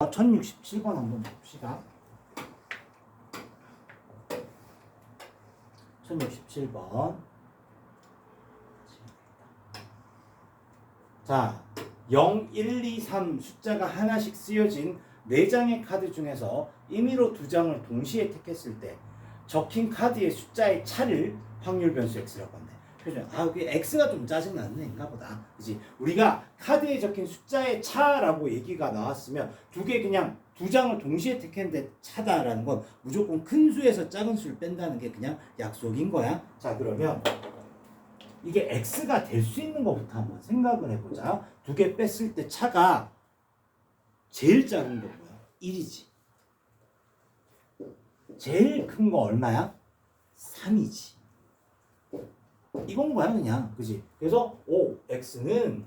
1067번 한번 봅시다. 1067번. 자, 0, 1, 2, 3 숫자가 하나씩 쓰여진 4장의 카드 중에서 임의로 두 장을 동시에 택했을 때 적힌 카드의 숫자의 차를 확률 변수 x라고 한대. 표준. 아, 그 x가 좀 짜증나는 애인가 보다. 그지? 우리가 카드에 적힌 숫자의 차라고 얘기가 나왔으면 두 개 그냥 두 장을 동시에 택했는데 차다라는 건 무조건 큰 수에서 작은 수를 뺀다는 게 그냥 약속인 거야. 자, 그러면 이게 x가 될 수 있는 것부터 한번 생각을 해보자. 두 개 뺐을 때 차가 제일 작은 거 뭐야? 1이지. 제일 큰 거 얼마야? 3이지. 이건 거야 그냥. 그지? 그래서 오 x는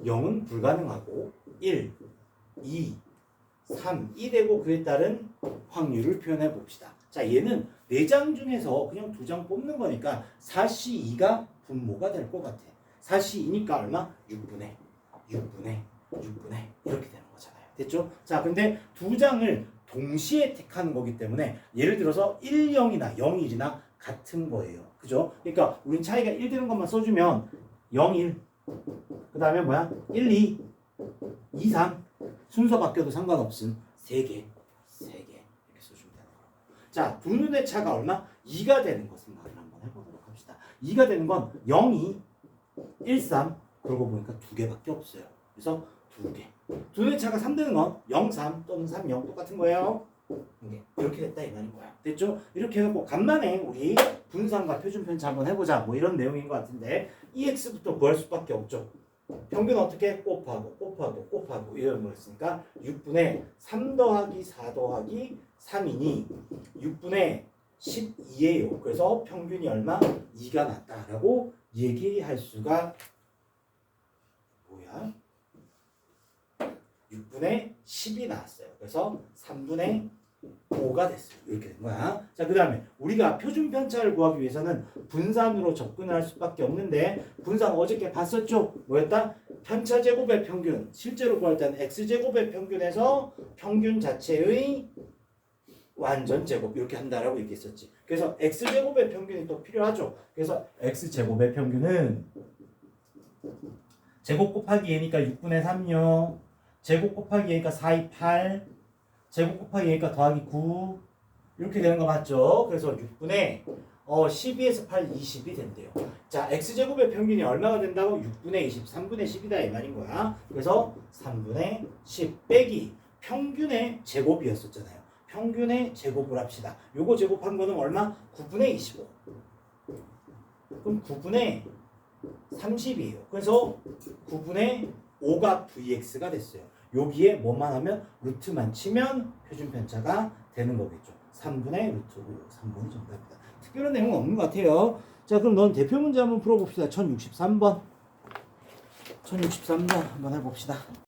0은 불가능하고 1 2 3 2 되고 그에 따른 확률을 표현해 봅시다. 자 얘는 4장 중에서 그냥 두장 뽑는 거니까 4시 2가 분모가 될 것 같아. 4시 2니까 얼마? 6분의 6분의 6분의 이렇게 되는 거잖아요. 됐죠? 자 근데 두 장을 동시에 택하는 거기 때문에 예를 들어서 1, 0이나 0, 1이나 같은 거예요. 그죠? 그러니까 우린 차이가 1 되는 것만 써주면 0, 1. 그 다음에 뭐야? 1, 2, 2, 3. 순서 바뀌어도 상관없음. 3개. 3개. 이렇게 써주면 되는 거고. 자, 두 눈의 차가 얼마? 2가 되는 거 생각을 한번 해보도록 합시다. 2가 되는 건 0, 2, 1, 3. 그러고 보니까 두 개밖에 없어요. 그래서 두 개. 두 눈의 차가 3 되는 건 0, 3 또는 3, 0 똑같은 거예요. 이렇게 됐다 이 말인 거야. 됐죠? 이렇게 해갖고 간만에 우리 분산과 표준 편차 한번 해보자. 뭐 이런 내용인 것 같은데 EX부터 구할 수밖에 없죠. 평균 어떻게 곱하고 곱하고 곱하고 이런 거였으니까 6분의 3 더하기 4 더하기 3이니 6분의 12예요. 그래서 평균이 얼마? 2가 났다라고 얘기할 수가 뭐야? 6분의 10이 나왔어요. 그래서 3분의 5가 됐어요. 이렇게 된 거야. 자, 그 다음에 우리가 표준 편차를 구하기 위해서는 분산으로 접근을 할 수밖에 없는데 분산 어저께 봤었죠? 뭐였다? 편차 제곱의 평균. 실제로 구할 때는 x 제곱의 평균에서 평균 자체의 완전 제곱 이렇게 한다라고 얘기했었지. 그래서 x 제곱의 평균이 또 필요하죠. 그래서 x 제곱의 평균은 제곱 곱하기 얘니까 6분의 3요. 제곱 곱하기 얘니까 4, 2, 8 제곱 곱하기 얘니까 더하기 9 이렇게 되는 거 맞죠? 그래서 6분의 어 12에서 8, 20이 된대요. 자, x제곱의 평균이 얼마가 된다고? 6분의 20, 3분의 10이다 이 말인 거야. 그래서 3분의 10 빼기 평균의 제곱이었었잖아요. 평균의 제곱을 합시다. 요거 제곱한 거는 얼마? 9분의 25. 그럼 9분의 30이에요. 그래서 9분의 5가 vx가 됐어요. 여기에 뭐만 하면 루트만 치면 표준 편차가 되는 거겠죠. 3분의 루트 5, 3분이 정답이다. 특별한 내용은 없는 것 같아요. 자, 그럼 넌 대표 문제 한번 풀어봅시다. 1063번. 1063번 한번 해봅시다.